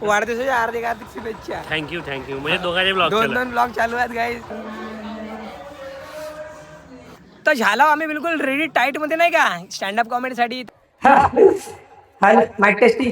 वाढदिवसाच्या हार्दिक हार्दिक शुभेच्छा. Thank you thank you म्हणजे दोघांचे ब्लॉग दोन दोन ब्लॉग चालू आहेत गाईज तर झाला आम्ही बिलकुल रेडी टाईटमध्ये नाही का? स्टँडअप कॉमेडी साठी. Tasty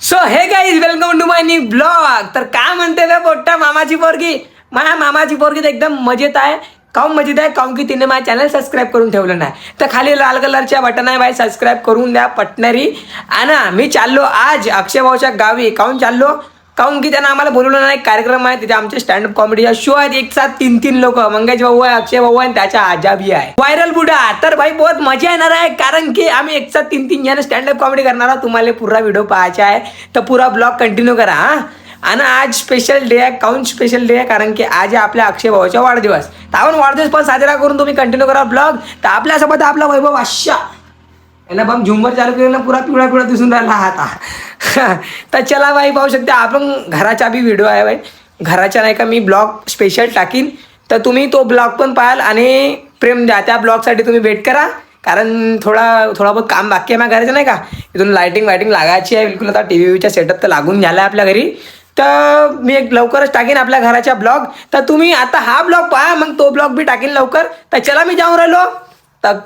so hey guys welcome to my new blog तर काय म्हणते बे पोट्टा मामाची पोरगी? माझ्या मामाची पोरगी तर एकदम मजेत आहे. काऊन मजेत आहे? काऊन की तिने माझ्या चॅनल सबस्क्राईब करून ठेवलं नाही? तर खाली लाल कलरच्या बटन आहे बाई सबस्क्राईब करून द्या पटणारी. आणि मी चाललो आज अक्षय भाऊच्या गावी. काऊन चाललो? काऊन की त्यांना आम्हाला बोलवलं नाही? कार्यक्रम आहे तिथे आमचे स्टँडअप कॉमेडीचा शो आहेत एक साथ तीन तीन लोक. मंगेश भाऊ आहे अक्षय भाऊ आहे आणि त्याच्या आजाबी आहे. व्हायरल बुडा. तर भाई बहुत मजा येणार आहे कारण की आम्ही एक साथ तीन तीन जण स्टँडअप कॉमेडी करणार आहोत. तुम्हाला पुरा व्हिडिओ पाहायचा आहे. तर पुरा ब्लॉग कंटिन्यू करा हा. आणि आज स्पेशल डे आहे काऊन स्पेशल डे आहे कारण की आज आहे आपल्या अक्षय भावाचा वाढदिवस. तर आपण वाढदिवस पण साजरा करून तुम्ही कंटिन्यू करा ब्लॉग तर आपल्यासोबत आपला वैभव आशा. याला बम झुंबर चालू केलं पुरा पिवळा पिवळा दिसून राहिला आता. तर चला बाई पाहू शकते आपण घराचा बी व्हिडिओ आहे बाई. घराच्या नाही का मी ब्लॉग स्पेशल टाकीन. तर तुम्ही तो ब्लॉग पण पाहाल आणि प्रेम द्या. त्या ब्लॉगसाठी तुम्ही वेट करा. कारण थोडा थोडा बहुत काम बाकी आहे माझ्या घराचं नाही का? इथून लायटिंग वायटिंग लागायची आहे. बिलकुल आता टी व्हीच्या सेटअप तर लागून झाला आहे आपल्या घरी. तर मी एक लवकरच टाकीन आपल्या घराच्या ब्लॉग. तर तुम्ही आता हा ब्लॉग पहा मग तो ब्लॉग बी टाकीन लवकर. तर चला मी जाऊन राहिलो. तर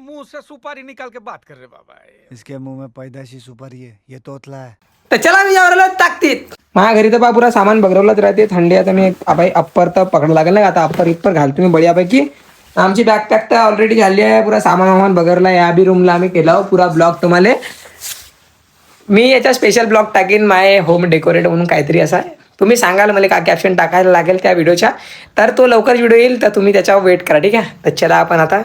मुंह से सुपारी निकाल के बात कर रहे बाबा इसके मुंह में पैदाशी सुपारी है ये तोतला है। तर चला मी जाऊन राहिलो ताकदीत माझ्या घरी तर बा पुरा सामान बघरवलंच राहते थंडी आता मी बाई अप्पर तर पकड लागेल ना आता अप्पर इप्पर घालतो मी बढियापैकी. आमची बॅग पॅक तर ऑलरेडी झाली आहे पुरा सामान वामान बघरला या बी रूमला आम्ही केला हो पुरा ब्लॉग तुम्हाला. मी याचा स्पेशल ब्लॉग टाकीन माय होम डेकोरेट म्हणून काहीतरी असा तुम्ही सांगाल मला का कॅप्शन टाकायला लागेल त्या व्हिडिओच्या तर तो लवकर व्हिडिओ येईल तर तुम्ही त्याच्यावर वेट करा ठीक आहे? तर चला आपण आता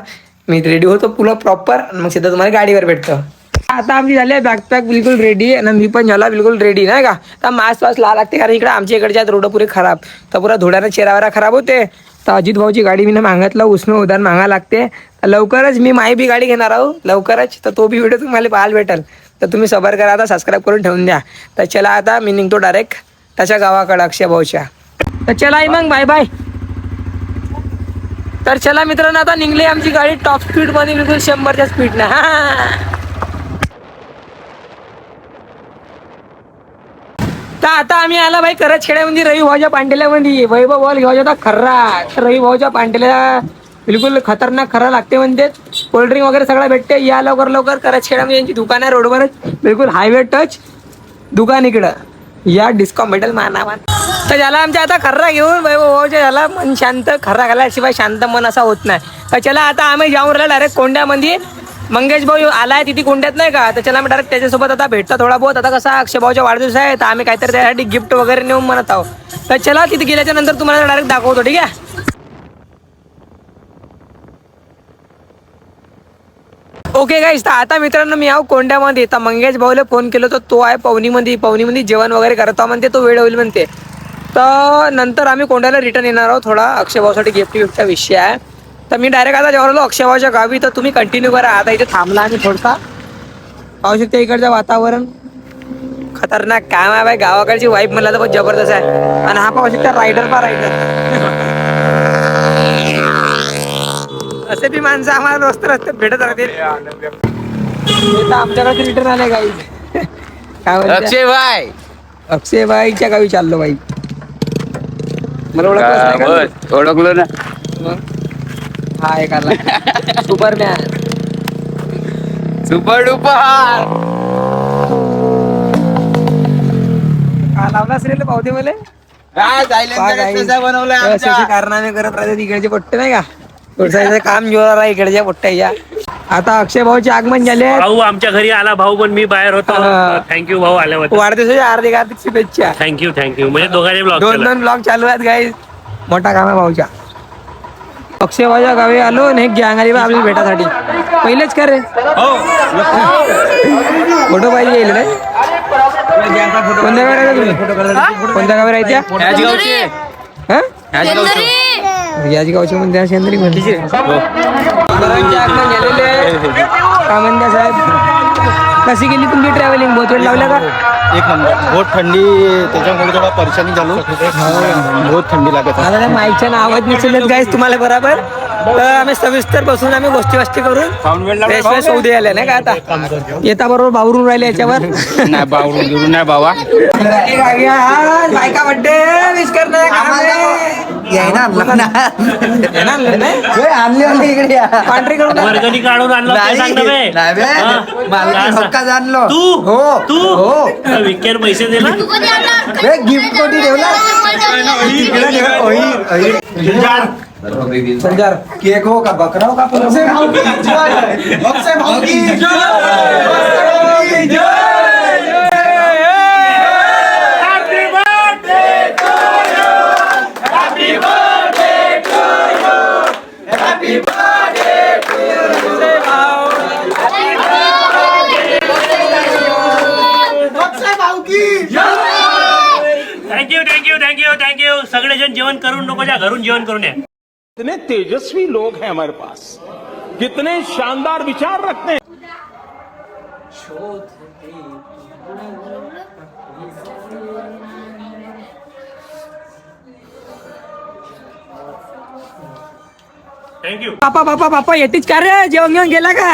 मी रेडी होतो पुलं प्रॉपर मग सिद्धा तुम्हाला गाडीवर भेटतो. आता आमची झाली आहे बॅकपॅक बिलकुल रेडी आणि मी पण झाला बिलकुल रेडी नाही का? तर मास्क वास ला लागते कारण इकडे आमच्या इकडच्या रोड पुरे खराब. तर पुरा धुळ्यानं चेहरावरा खराब होते. तर अजित भाऊची गाडी मी मागितलं उसनं उदाहरण मागा लागते. लवकरच मी माई बी गाडी घेणार आहो लवकरच. तर तो बी व्हिडिओ तुम्हाला पाहायला भेटेल. तर तुम्ही सबर करा आता सबस्क्राईब करून ठेवून द्या. तर चला आता मी निघतो डायरेक्ट त्याच्या गावाकडं अक्षय भाऊच्या. तर चला आई मग बाय बाय तर चला मित्रांनो आता निघली आमची गाडी टॉप स्पीडमध्ये बिलकुल शंभरच्या स्पीडनं हा तर आता आम्ही आला भाई करत खेड्यामध्ये रवी भाऊच्या पांडेल्यामध्ये वैभव बॉल घेऊ होता खर्रा रवी भाऊच्या पांडेल्या बिलकुल खतरनाक खरा लागते म्हणते कोल्ड्रिंक वगैरे सगळं भेटते. या लवकर लवकर. करत खेड्यामध्ये यांची दुकान आहे रोडवरच. बिलकुल हायवे टच दुकान इकडं. या डिस्काउंट भेटेल मानावान तर झाला आमच्या आता खर्रा घेऊन भाऊच्या झाला मन शांत खर्रा घालाशिवाय शांत मन असा होत नाही. तर चला आता आम्ही जाऊन राहिला डायरेक्ट कोंड्यामध्ये. मंगेश भाऊ आलाय तिथे कोंड्यात नाही का? तर चला आम्ही डायरेक्ट त्याच्यासोबत आता भेटतो थोडा बहुत. आता कसा अक्षय भाऊच्या वाढदिवस आहे तर आम्ही काहीतरी त्यासाठी गिफ्ट वगैरे नेऊन म्हणत आहोत. तर चला तिथे गेल्याच्यानंतर तुम्हाला डायरेक्ट दाखवतो ठीक आहे? ओके गाईस तर आता मित्रांनो मी आहो कोंड्यामध्ये. तर मंगेश भाऊला फोन केलो तर तो आहे पवनीमध्ये. पवनीमध्ये जेवण वगैरे करता म्हणते तो वेळ होईल म्हणते. तर नंतर आम्ही कोंड्याला रिटर्न येणार आहोत. थोडा अक्षय भाऊसाठी गिफ्ट गिफ्टचा विषय आहे. तर मी डायरेक्ट आता जेव्हा आलो अक्षय भाऊच्या गावी तर तुम्ही कंटिन्यू करा. आता इथे थांबला आम्ही थोडसा. पाहू शकता इकडचं वातावरण. खतरनाक काम आहे बाई. गावाकडची वाईफ म्हणलं तर जबरदस्त आहे. आणि हा पाहू शकता रायडर पा रायडर असे बी माणसं आम्हाला रस्ते रस्ते भेटत राहतील. हे आमच्याकडे रिटर्न आले गाई काय म्हणते? अक्षय भाई अक्षय बाईच्या गावी चाललो बाई. मला ओळखलंच नाही का? बस ओळखलो ना? मग? हा एक आला. सुपरमॅन. Super duper. का लावला असेल पावते मला? बनवलाय असे असे कारनामे करत राहते इकडचे पट्टे नाही का? काम जोरात आहे इकडच्या पट्ट्याच्या. आता अक्षय भाऊचे आगमन झाले. भाऊ आमच्या घरी आला भाऊ पण मी बाहेर होतो. हा. थँक्यू भाऊ आल्याबद्दल. वाढदिवसाच्या हार्दिक हार्दिक शुभेच्छा. थँक्यू थँक्यू म्हणजे दोघांचे ब्लॉग दोन दोन ब्लॉग चालू आहेत गाई मोठा काम आहे भाऊच्या अक्षय भाऊच्या गावी आलो आणि एक गँग आली बा आपल्या भेटासाठी. पहिलेच कर रे? फोटो पाहिजे येईल रे. कोणत्या गावी राहता तुम्ही? कोणत्या गावी राहत्या? हा? याच गावची म्हणते अशी अंदरी म्हणलीची आहे. काय म्हणता साहेब. कशी गेली तुमची ट्रॅव्हलिंग बहुत वेळ लावल्या का? एक नंबर. बहुत थंडी त्याच्यामुळे थोडा परेशानी झालो. बहुत थंडी लागत आता त्या माईकच्या आवाज नसेलच गाईस तुम्हाला बरोबर. तर आम्ही सविस्तर बसून आम्ही गोष्टी वस्ती करून फ्रेश फ्रेश होऊ द्यायला नाही का आता? येता बरोबर बावरून राहिले याच्यावर. नाही बावरून बिरून नाही बाबा ए, गाग्या, बायका बड्डे विश करणार कॉन्ट्री करून. वर्गणी काढून आणलं ते सांग ना बे. हा? तू? हो. तू? विकेर पैसे दिला. गिफ्ट कोणी ठेवला? संजार केक हो का बकरा हो का थँक्यू थँक्यू थँक्यू थँक्यू सगळेजण जेवण करून नको जा घरून जेवण करून या कितने तेजस्वी लोग हैं हमारे पास। कितने शानदार विचार रखते हैं। थँक्यू पापा पापा पापा येतीच का रे जेवण घेऊन गेला का?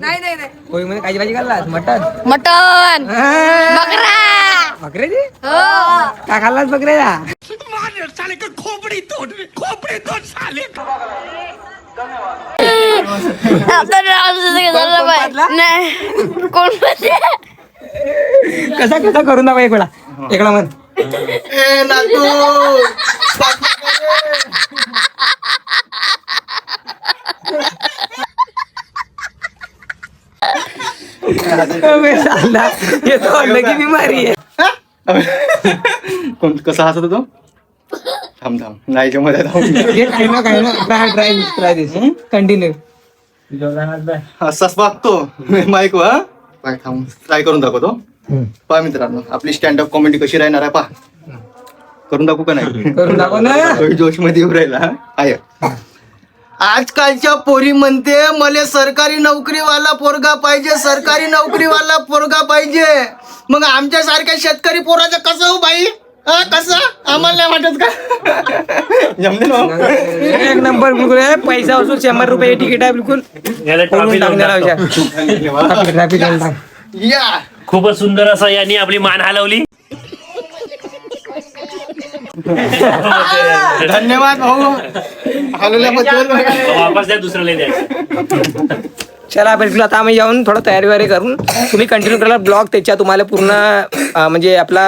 नाही नाही नाही. होय म्हणे काजी भाजी खाल्लास मटन? मटन. बकरा. बकऱ्याची हो. का खाल्लास पाजला? नाही. कोण पाजला? कसा कसा करून दाखवा एक वेळा एक वेळा म्हण अबे साला, ये तो अंडे की बीमारी है कोण कसा हसत होतो थांब थांब नाही मध्ये थांब कंटिन्यू असाच वागतो. माईक वा पाय थांब. ट्राय करून दाखवतो. पहा मित्रांनो आपली स्टँडअप कॉमेडी कशी राहणार आहे पहा. करून दाखवू का नाही? करून दाखव ना. जोशमध्ये येऊ राहिला? आहे. आजकालच्या पोरी म्हणते मला सरकारी नोकरीवाला पोरगा पाहिजे सरकारी नोकरीवाला पोरगा पाहिजे. मग आमच्या सारख्या शेतकरी पोराचं कसं हो बाई? हा कसं? आम्हाला नाही वाटत का? जमले ना हो? एक नंबर बिलकुल आहे. पैसा असून शंभर रुपये तिकीट आहे बिलकुल. याला ट्रॉफी लावून. या. खूपच सुंदर असं यांनी आपली मान हलवली. धन्यवाद भाऊ. हलवल्याबद्दल वापस द्या दुसऱ्याला द्यायचं. चला बिलकुल आता आम्ही जाऊन थोडं तयारी वगैरे करून तुम्ही कंटिन्यू करा ब्लॉग त्याच्या. तुम्हाला पूर्ण म्हणजे आपला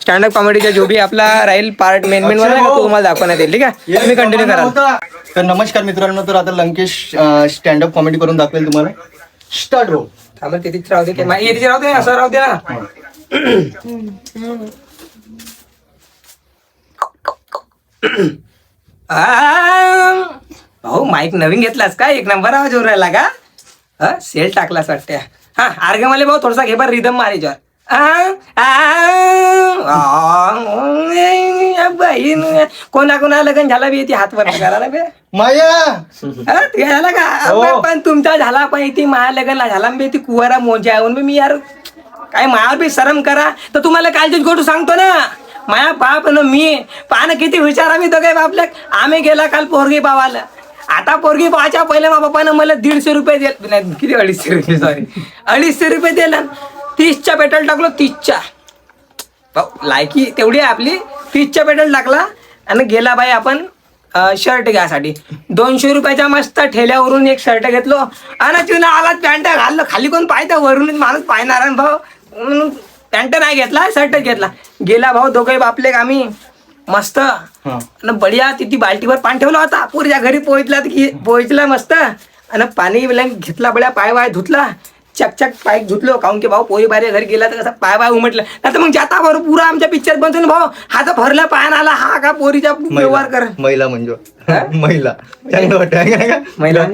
स्टँडअप कॉमेडीचा जो बी आपला राहील पार्ट मेन मेन वाला तो तुम्हाला दाखवण्यात येईल ठीक आहे? तुम्ही कंटिन्यू करा तर नमस्कार मित्रांनो तर आता लंकेश स्टँडअप कॉमेडी करून दाखवेल तुम्हाला. स्टार्ट हो. थांबा तिथेच राहू दे असं राहू दे ना आ, भाऊ माईक नवीन घेतलास का? एक नंबर आवाज येऊन राहिला का? हा? सेल टाकलास वाटते. हा आर्ग मला भाऊ थोडासा घे बरं रिदम या बाई कोणा कोणा लग्न झाला बी ती हात वर करा ना बे. माया! हा, ते झाला का? अबे, पण तुमचा झाला पण ती माया लग्नला झाला बे ती कुवारा मोजा येऊन बे मी यार काय मायावर बी शरम करा. तर तुम्हाला कालचीच गोष्ट सांगतो ना. माया बाप न मी पाहणं किती हुशार आम्ही दोघे बापल्या आम्ही गेला काल पोरगी पावाला आता पोरगी पाहायच्या पहिले मा बापानं मला दीडशे रुपये दिले. नाही किती अडीचशे रुपये सॉरी अडीचशे रुपये दिला. तीसच्या पेट्रोल टाकलो तीसच्या. लायकी तेवढी आहे आपली. तीसच्या पेट्रोल टाकला आणि गेला बाई आपण शर्ट घ्यासाठी. दोनशे रुपयाच्या मस्त ठेल्यावरून एक शर्ट घेतलो. आणि तिनं आला पॅन्ट घाललं खाली कोण पाहतं वरून माणूस पाहणार आणि भाऊ. म्हणून पॅन्ट नाही घेतला शर्ट घेतला. गेला भाऊ दोघे बापले का आम्ही. मस्त. आणि बढिया तिथे बाल्टीवर पाणी ठेवला होता. पुरच्या घरी पोहोचला की पोहोचला मस्त. आणि पाणी घेतला बड्या पाय वाय धुतला. चक चक पाय धुतलो. काऊन की भाऊ पोरी बाहेर घरी गेला तर कसं पाय पाय उमटलं. नाही तर मग जाता बरोबर पुरा आमच्या पिक्चर बनतो भाऊ. हा तर भरला पायान आला. हा का पोरीचा व्यवहार कर. महिला म्हणजे. महिला. चांगलं वाटतं? महिला?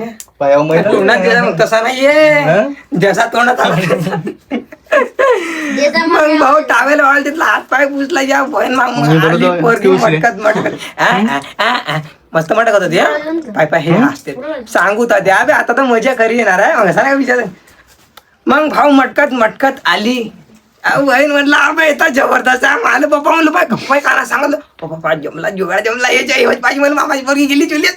पायावर महिला. तोंडात गेला मग तसा नाहीये. जसा तोंडात आला. मग भाऊ टावेल वाळ तिथला हात पाय पुसला या बहीण मग पोरगी. मटकत मटकत. आ, आ, आ, आ. मस्त मटकत होती हा. पाय पाय हे असते. सांगू तर द्या बे आता तर मजा खरी येणार आहे. मग नाही विचार. मग भाऊ मटकत मटकत आली. अहो, बहीण म्हणलं अबे येतात जबरदस्त आहे. मला पप्पा म्हणलं पाय गप्पा काना सांगितलं "ओ पप्पा जमला जुगाड जमला याच्या हे पाहिजे मला मामाची पोरगी गेली चुलीत.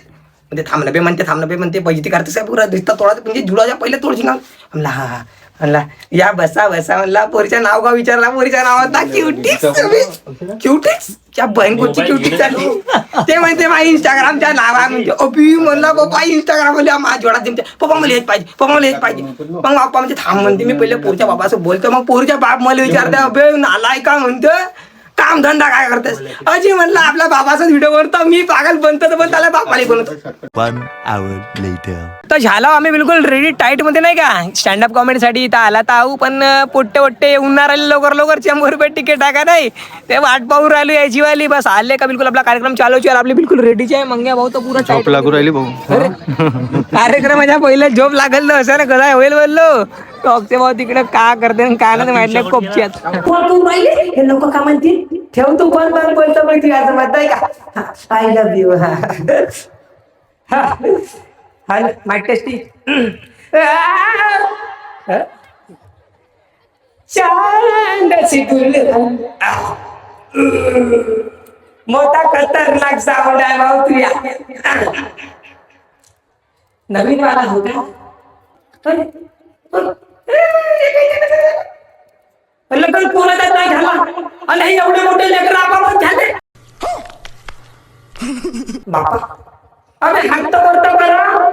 म्हणजे थांबलं बे म्हणते थांबलं बे म्हणते पैसे करते साहेब पुरा? दिसता थोडा म्हणजे जुडाच्या पहिले तोडशी म्हणला हा हा. म्हणला या बसा बसा. म्हणला पोरीच्या नाव गाव विचारला? पोरीच्या नावात ना क्युटिक्स क्युटिक्स त्या बहीण कोणची क्युटिक्स झाली. ते म्हणते माझ्या इंस्टाग्रामच्या नाव आहे म्हणजे अभि म्हणला पप्पा इंस्टाग्राममध्ये माझ्या जोडा तुमच्या. पप्पा मला हेच पाहिजे पप्पा मला हेच पाहिजे. मग बाप्पा म्हणजे थांब म्हणते मी पहिले पोरच्या बाबासोबत बोलतो मग पोरच्या बाप मला विचारते अबे नालाय का? म्हणतो काम धंदा काय करतेस? अजी म्हणलं आपल्या बाबाचा व्हिडिओ बनतो मी पागल बनतो तर पण त्याला बापाला बनवतो. तर झालो आम्ही बिलकुल रेडी टाईटमध्ये नाही का स्टँडअप कॉमेडीसाठी इथं आला तर आऊ पण पोट्टे पोट्टे येऊन राहिले लवकर लवकर शंभर रुपये तिकीट टाका नाही ते वाट पाहू राहिलो याची वाली बस आले का बिलकुल आपला कार्यक्रम चालू आहे आपली बिलकुल रेडीचे आहे मंग्या भाऊ तर पुरा झोप लागू राहिली भाऊ कार्यक्रमाच्या पहिले झोप लागल तर असं ना कसा होईल बोललो टॉकचे भाऊ तिकडे का करते काय नाही माहिती नाही कोपची हे लोक का म्हणतील ठेव तू पण पण बोलतो माहिती असं म्हणताय का आय लव्ह यू हा हॅलो माय टेस्टी. चांदची दुल्हन मोठा खतरनाक साऊंड आहे भाऊ तुया नवीन वाला होता लग्न कोणाचा नाही झाला. आणि हे एवढे मोठे लेकर आपापत झाले. बापा. अरे हात तर वरतं करा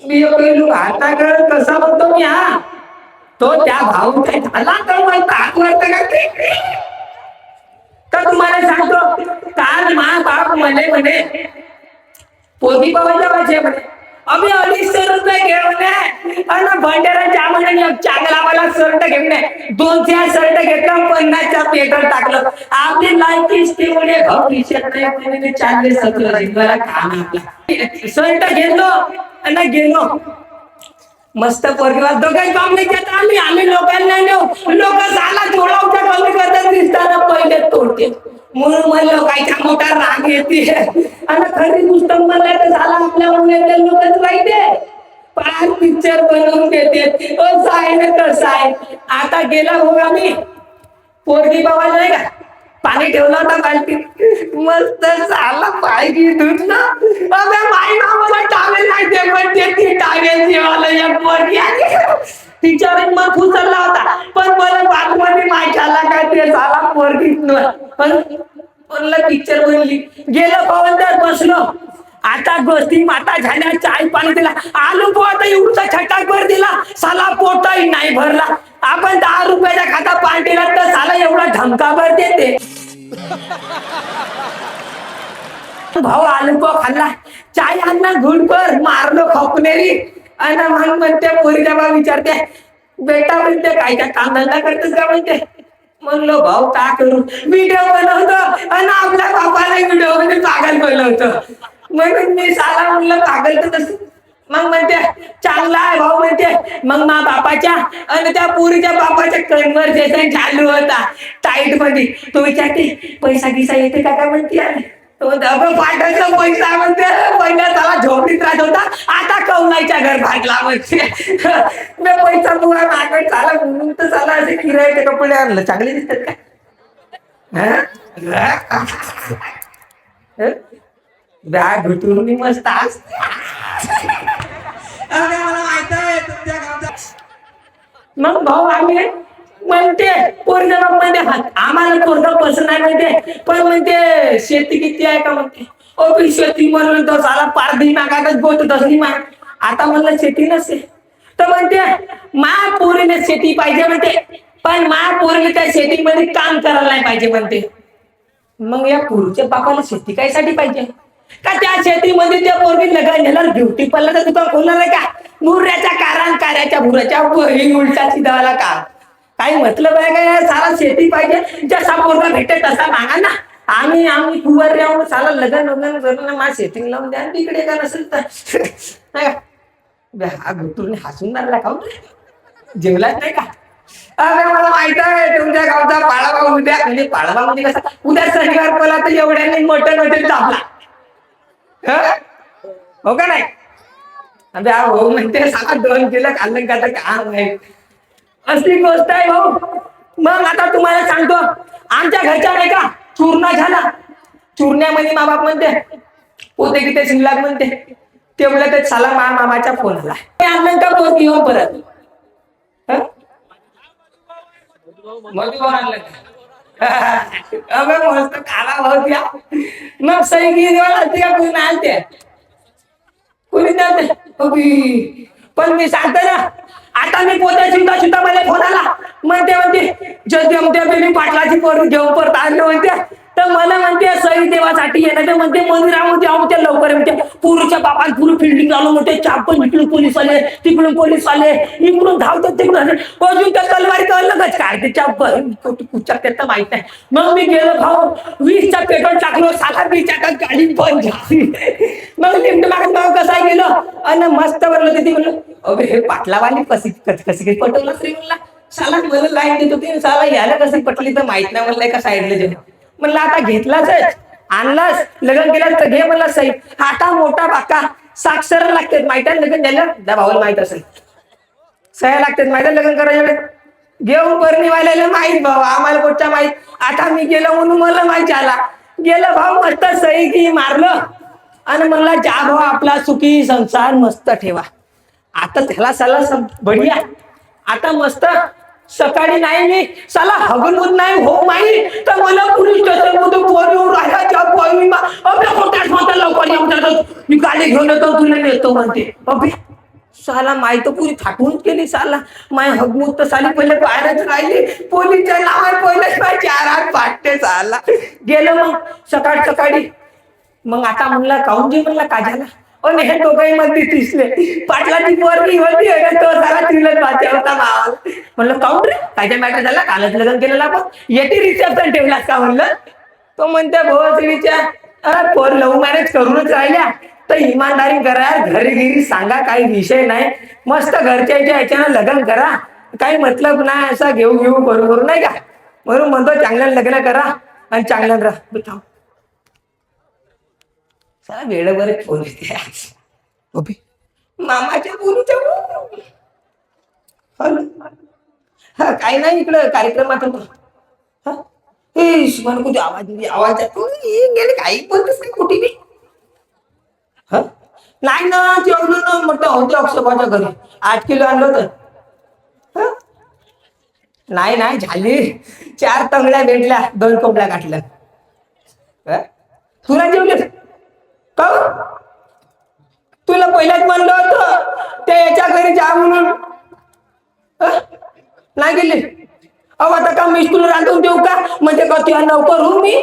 मी गेलो आता कर कसा म्हणतो मी हा तो त्या भाऊ काय झाला तर मला हात वरतं करते तर तुम्हाला सांगतो काल मा बाप म्हणे म्हणे पोगी पावायच्या पाहिजे म्हणे आम्ही अडीचशे रुपये घेऊन आहे आणि भंडाराच्या म्हणे चांगला मला शर्ट घेऊन दोन चार शर्ट घेतला पन्नासच्या पेटर टाकलं. आपली लायकीच ते म्हणे भाऊ शर्ट नाही चांगले सत्र मला काम आपला. शर्ट घेतलो आणि गेलो. मस्त पोरगीला दोघांनी काम घेत आम्ही. आम्ही लोकांना नेऊ. लोक झाला थोडा कमी करतात. दिसताना पहिले तोडते म्हणून म्हणलं कायचा मोठा राग येते. आणि खरी पुस्तक म्हणलं तर झाला आपल्या म्हणलं लोकच राहते पाच पिक्चर बनवून देते. असं आहे ना तसं आहे आता गेला हो आम्ही. पोरगी बाबा नाही का? पाणी ठेवलं होता बालटीत मस्त झाला पाहिजे धुतलं अबे माई मला टावेल नाही ते पण ते ती टावेल जेवायला एक पोरगी आली. तिच्यावर मग फुसरला होता. पण मला बागमध्ये माय काय ते झाला पोरगी. पण म्हणलं पिक्चर बनली. गेलो पवनदार बसलो. आता गोष्टी माता झाल्या चाय पाणी दिला. आलू पोहता एवढा छटाक भर दिला. साला पोटाही नाही भरला. आपण दहा रुपयाचा खाता पार्टीला तर साला एवढा धमका भर देते. भाऊ आलू पो खाल्ला. चाय आणला घुडभर मारलो खोकनेरी आणि मग म्हणते पोरीला बा विचारते बेटा म्हणते काय काय काम धंदा करतेस का म्हणते म्हणलो भाऊ का करू? व्हिडिओ बनवतो. आणि आपल्या बापाला व्हिडिओमध्ये पागल बनवतो म्हणून मी साला म्हणलं पागल तर तसं मग म्हणते चांगला आहे भाऊ म्हणते. मग मा बापाच्या आणि त्या पुरीच्या बापाच्या कन्व्हर्सेशन चालू होता. टाईटमध्ये. तो विचारते पैसा गिसा येते का? काय म्हणते अरे पाठायचा पैसा म्हणते. पहिला त्याला झोपडीत राहत होता. आता कौलाईच्या घर भागला म्हणते. मी पैसा मुळा मागत चाला म्हणून तर चाला असे किरायचे कपडे आणलं. चांगले दिसतात का? बॅग घुटून मी मस्त असते मला माहीत आहे मग भाऊ आम्ही म्हणते पोरगा बाप म्हणते आम्हाला पोरगा पसंत नाही म्हणते. पण म्हणते शेती किती आहे का म्हणते? ओ पण शेती म्हणून तो साला पारधी मागातच बोलतो दसरी माग. आता म्हणलं शेती नसते तर म्हणते मा पोरीने शेती पाहिजे म्हणते. पण मा पोरगी त्या शेतीमध्ये काम करायला नाही पाहिजे म्हणते. मग या पुरुषच्या बापाला शेती कायसाठी पाहिजे? का त्या शेतीमध्ये त्या पोरगी लग्न झाल्यावर ब्युटी पार्लरचं दुकान खोलणार आहे का? मुर्याच्या कारण कार्याच्या भुराच्या उलटाची उलटा सिधावाला का? काही मतलब आहे का सारा शेती पाहिजे. जसा पोरगा भेटे तसा मागा ना. आम्ही आम्ही कुवर राहून साला लग्न लग्न करून मा शेती लावून द्या. तिकडे का नसेल तर. हा घुटून हसून मारला का हो जेवला जेवलाच नाही का? अरे मला माहीत आहे तुमच्या गावचा पाळाभाऊ उद्या. म्हणजे पाळाभाऊ म्हणजे कसा? उद्या शनिवार पला तर एवढ्याने मटन मोठे दाबला. हो? का नाही? अरे हो म्हणते. सहा दोन किलो खाल्लं का तर काम आहे असली गोष्ट आहे भाऊ मग आता तुम्हाला सांगतो आमच्या घरच्या नाही का चूर्ण झाला. चूर्ण्यामध्ये मा बाप म्हणते पोते किती शिल्लक म्हणते. तेवढं ते साला मा मामाचा फोन आला. ते आणलं का पोत घेऊन परत. मधुभाऊ आणलं अबे मस्त खाला भाऊ त्या. मग सही घेऊन आलते कुणी का कोणी आणते कोणी पण मी सांगतो ना आता मी पोत्या चिंता चिंता मला फोन आला. म्हणते म्हणते जर म्हणते बेबी पाटलाची पोर घेऊन परत आणलं म्हणते. तर मला म्हणते सई देवासाठी येणार ते म्हणते मंदिरामध्ये आहोत त्या लवकर म्हणते पुरीच्या बाबा पुरी फिल्डिंग चालू म्हणते चापण इकडून पोलीस आले तिकडून पोलीस आले इकडून धावतात तिकडून अजून त्या तलवारी अलगच काढते चापण कुचार तर माहीत नाही. मग मी गेलो भाऊ वीसचा पेट्रोल टाकलो साला बीच्या गाडी बंद झाली. मग लिफ्ट मागत भाऊ कसा गेलो? आणि मस्त बनलं ते म्हणलं अबे हे पाटलावाली कशी कशी कशी काही पटवलं श्री म्हणला. साला मला लाइट देत होती साला याला कसं पटली तर माहीत नाही म्हणलं का साईडला जेव्हा. म्हणलं आता घेतलाच आणलास. लग्न केलं तर घे म्हणला सही आता मोठा बाका. साक्षर लागतात माहिती आहे लग्न झालं त्या भावाला माहीत असेल. सह्या लागतात माहिती लग्न करायच्या वेळेस घेऊन परणी वाल्याला माहीत भाऊ आम्हाला कुठच्या माहीत? आता मी गेलो म्हणून मला माहिती आला. गेलं भाऊ मस्त सही की मारलं. आणि म्हणला जा भाऊ आपला सुखी संसार मस्त ठेवा. आता त्याला सल्ला बढिया. आता मस्त सकाळी नाही मी. साला हगलून नाही हो माई तर मला पोलीस स्टेशन मधून फोन येऊन राहायच्या पॉईंट आपल्या म्हणता लवकर येऊन जातो. मी गाडी घेऊन येतो तुला नेतो म्हणते. अबे साला माय तर पुरी थाटून केली साला. माय हगमूत तर साली पहिले बाहेरच राहिली. पोलीसच्या नावात पहिलेच माय चार हात पाटते साला. गेलो मग सकाळ सकाळी. मग आता म्हणला काऊन जे म्हणला काजाला पण हे दोघंही मध्ये दिसले. पाटलाची पोरगी होती तो साला तिला वाचा होता भावाला. म्हणलं काऊन रे? कायच्या मॅटर झाला? कालच लग्न केलेलं आपण. येते रिसेप्शन ठेवला का? म्हणलं. तो म्हणते भाऊ विचार. पोर लव्ह मॅरेज करूनच राहिल्या. तर इमानदारी करा घरी घरी सांगा काही विषय नाही. मस्त घरच्याच्या याच्यानं लग्न करा. काही मतलब नाही असा घेऊ घेऊ करू करू नाही का? म्हणून म्हणतो चांगल्यानं लग्न करा आणि चांगल्यानं राहा. चला वेळेवर फोन येते. अबे, मामाच्या. हॅलो. हा काही नाही इकडं कार्यक्रमात हा? शिवान कुठे आवाज आवाज. ए, गेले काही बोलतच नाही कुठे बी हा? नाही ना जेवलो ना म्हटलं होते अक्षपाच्या घरी आठ किलो आणलं होतं? नाही नाही झाली चार तंगड्या भेटल्या दोन कोंबड्या काटल्या हा? तुला जेवले का हो? तुला पहिल्याच म्हणलं होतं? ते याच्या घरी जा म्हणून. नाही गेले? अहो आता का मी तुला रांधून देऊ का? म्हणजे का तुला नोकर होऊ मी?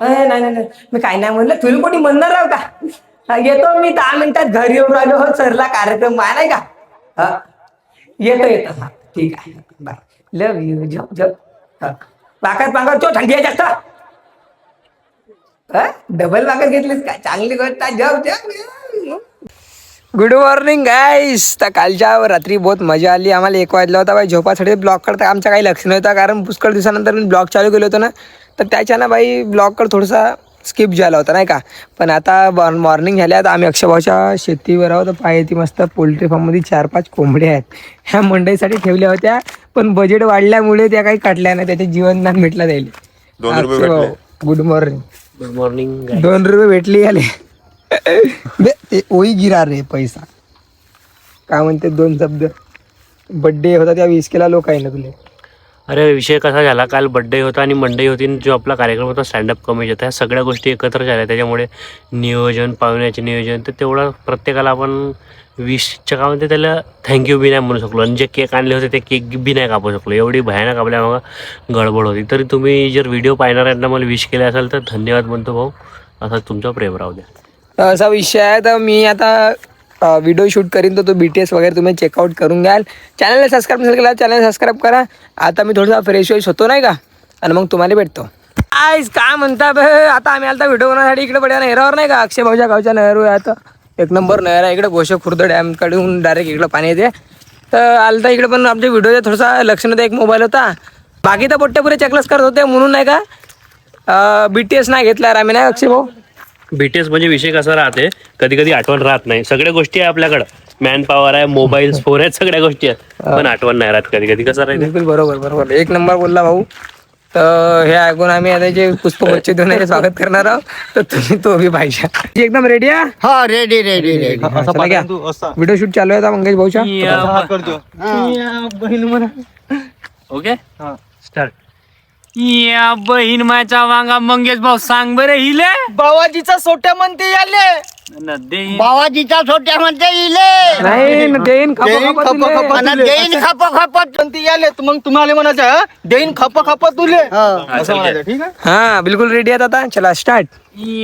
नाही नाही नाही. मी काय नाही म्हणलं. तुला कोणी म्हणणार राव का? येतो मी दहा मिनिटात घरी येऊन राहिलो हो सरला कार्यक्रम आहे नाही का? हा येतो येतो. हा ठीक आहे. बाय. लव यू झप झप. बाकात पाकत तो थंडी आहे जास्त. डबल वाकत घेतलीस काय चांगली गोष्ट आहे. जप जप गुड मॉर्निंग गाईस तर कालच्या रात्री बहुत मजा आली. आम्हाला एक वाजला होता बाई झोपासाठी ब्लॉग करता. आमचा काही लक्ष नव्हता कारण पुष्कळ दिवसानंतर मी ब्लॉग चालू केलं होतं ना. तर त्याच्यानं बाई ब्लॉगकडे थोडासा स्किप झाला होता नाही का? पण आता मॉर्निंग झाल्या तर आम्ही अक्षभाच्या शेतीवर आहोत. पाहिजे ती मस्त पोल्ट्री फार्ममध्ये चार पाच कोंबड्या आहेत. ह्या मंडईसाठी ठेवल्या होत्या. पण बजेट वाढल्यामुळे त्या काही काढल्या नाही. त्याचे जीवनदान भेटला जाईल गुड मॉर्निंग गुड मॉर्निंग दोन रुपये भेटली आले बे, ते ओई गिरा रे पैसा. काय म्हणते दोन शब्द? बड्डे होता त्या वीस केला लोक आहे ना तुले? अरे विषय कसा झाला? काल बड्डे होता आणि मंडई होती आणि जो आपला कार्यक्रम होता स्टँडअप कॉमेडी ह्या सगळ्या गोष्टी एकत्र झाल्या. त्याच्यामुळे नियोजन पाहुण्याचे नियोजन तर तेवढं प्रत्येकाला आपण वीसच्या म्हणते त्याला थँक्यू बी नाही म्हणू शकलो. आणि जे केक आणले होते ते केक बी नाही कापू शकलो. एवढी भयानक आपल्या मग गडबड होती. तरी तुम्ही जर व्हिडिओ पाहणार आहेत ना मला विश केले असेल तर धन्यवाद म्हणतो भाऊ. असा तुमचा प्रेम राहू द्या. असा विषय आहे तर मी आता व्हिडिओ शूट करीन तर तो बी टी एस वगैरे तुम्ही चेकआउट करून घ्याल. चॅनलला सबस्क्राईब नसेल केला चॅनल सबस्क्राईब करा. आता मी थोडासा फ्रेश वेश होतो नाही का? आणि मग तुम्हाला भेटतो. आईज काय म्हणता बे? आता आम्ही आता व्हिडिओ बनवण्यासाठी इकडे पडल्या नहरावर नाही का? अक्षय भाऊच्या गावच्या नहरवर आहे आता. एक नंबर आहे इकडे घोष खुर्द डॅमकडून डायरेक्ट इकडं पाणी येते. तर आलता इकडे पण आमच्या व्हिडिओचा थोडासा लक्ष नव्हतं एक मोबाईल होता. बाकी तर पोट्टे पुरे चेकलस करत होते म्हणून नाही का बी टी एस नाही घेतला आम्ही नाही अक्षय भाऊ? बी टी एस म्हणजे विषय कसा राहते कधी कधी आठवण राहत नाही. सगळ्या गोष्टी आहे आपल्याकडं. मॅन पॉवर आहे मोबाईल फोन आहेत सगळ्या गोष्टी आहेत. पण आठवण नाही राहत कधी कधी कसं राहील बिलकुल बरोबर बरोबर. एक नंबर बोलला भाऊ. तर हे ऐकून आम्ही आता जे पुष्प बच्चे दोन स्वागत करणार आहोत तर तुम्ही तो बी पाहिजे. एकदम रेडी आहे हा रेडी रेडी रेडी चला घ्या. व्हिडिओ शूट चालू आहे आता मंगेश भाऊच्या? ओके? स्टार्ट या बहीण मायचा वांगा मंगेश भाऊ सांग बरं हिले. बावाजीचा सोट्या म्हणते याले. न दे बावाजीचा सोट्या म्हणते इले. नाही न देईन खपा देईन खपा. देईन खप खप म्हणते याले तर मग तुम्हाला म्हणायचं हा? देईन खप खप तुले. असं म्हणायचं ठीक आहे? हा बिलकुल रेडी आहेत आता. चला स्टार्ट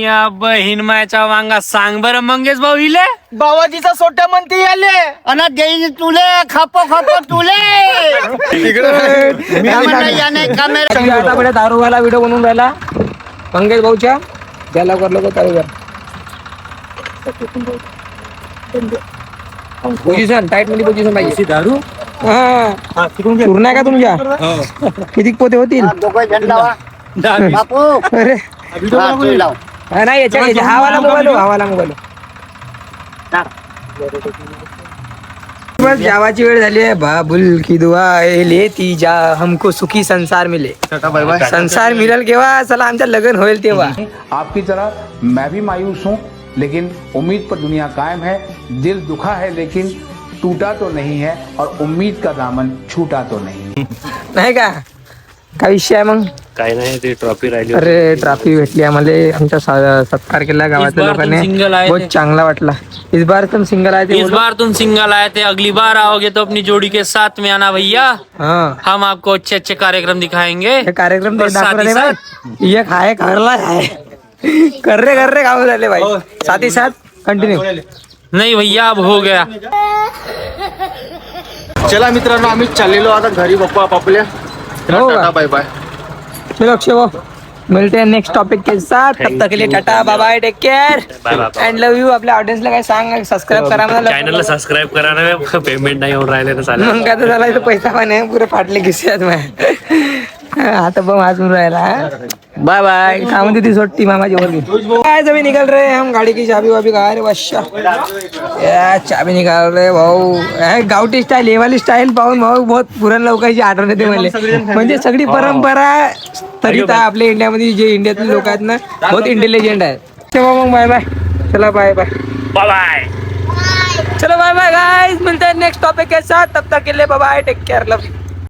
या बहीण मायचा वांगा सांग बरं मंगेश भाऊ हिले बावाजीचा सोट्या म्हणते याले. अन देईन तुले खप खप तुले. याने कॅमेरा दारूवाला व्हिडिओ बनवून राहिला. मंगेश भाऊच्या. चालू कर. पोझिशन टाईटमध्ये पोझिशन पाहिजे. दारू? हा. पूर्ण आहे का तुमच्या. किती पोते होतील? बापू. अरे. हा, तू लाव. हा, नाही याच्या याच्या हा वाला मोबाईल हो, हा वाला मोबाईल बस जावाची वेळ झाली आहे. बाबुल की दुआ ए ले ती जा हमको सुखी संसार मिले. संसार मिळेल केव्हा? चला आमच्या लग्न होईल तेव्हा. आपकी तरह मैं भी मायूस हूँ लेकिन उम्मीद पर दुनिया कायम है दिल दुखा है लेकिन टूटा तो नहीं है और उम्मीद का दामन छूटा तो नहीं नाही का? काय विषय आहे मग? काय नाही ते ट्रॉफी राहिली अरे ट्रॉफी भेटली आम्हाला. आमच्या सा- सत्कार केला गावातल्या बार तुम लोकांनी. बहुत. चांगला वाटला. इस बार तुम सिंगल आए थे इस बोलो. बार तुम सिंगल आए थे. अगली बार आओगे तो अपनी जोड़ी के साथ में आना भैया. हा. हम आपको अच्छे अच्छे कार्यक्रम दिखाएँगे. हे कार्यक्रम और ते ही भाई. एक हाय करला आहे कर रे कर रे गाव झाले भाई. साथ ही साथ कंटिन्यू नहीं भैया अब हो गया. चला मित्रांनो आम्ही चाललेलो आता घरी बाप्पा आपापल्या हो. का? बाय बाय चलो अक्षय भाऊ. मिलते हैं नेक्स्ट टॉपिक के साथ. तब तक के लिए tata bye bye take care. And love you आपल्या ऑडियन्सला काय सांग सबस्क्राईब करा मला चॅनलला सबस्क्राईब करा ना. पेमेंट नाही येऊन राहिले तर चालेल. मग काय तर झाला इथं पैसा पण आहे पुरे फाटले खिशात माझ्या आता पण वाजून राहिला बाय बाय काय म्हणते ती सोडती मामाची वर्गी. काय जमी निकल रहे हम गाड़ी की चाबी वाबी कहा रे या चाबी निकाल रहे भाऊ. हे गावठी स्टाईल हे वाली स्टाईल पाहून भाऊ बहुत पुरण लोकांची आठवण येते मला म्हणजे सगळी परंपरा तरी तर आपल्या इंडियामध्ये जे इंडियातले लोक आहेत ना बहुत इंटेलिजंट आहेत. चला मग बाय बाय चला बाय बाय बाय बाय चलो बाय बाय गाइस मिलते हैं नेक्स्ट टॉपिक के साथ. तब तक के लिए bye bye take care love you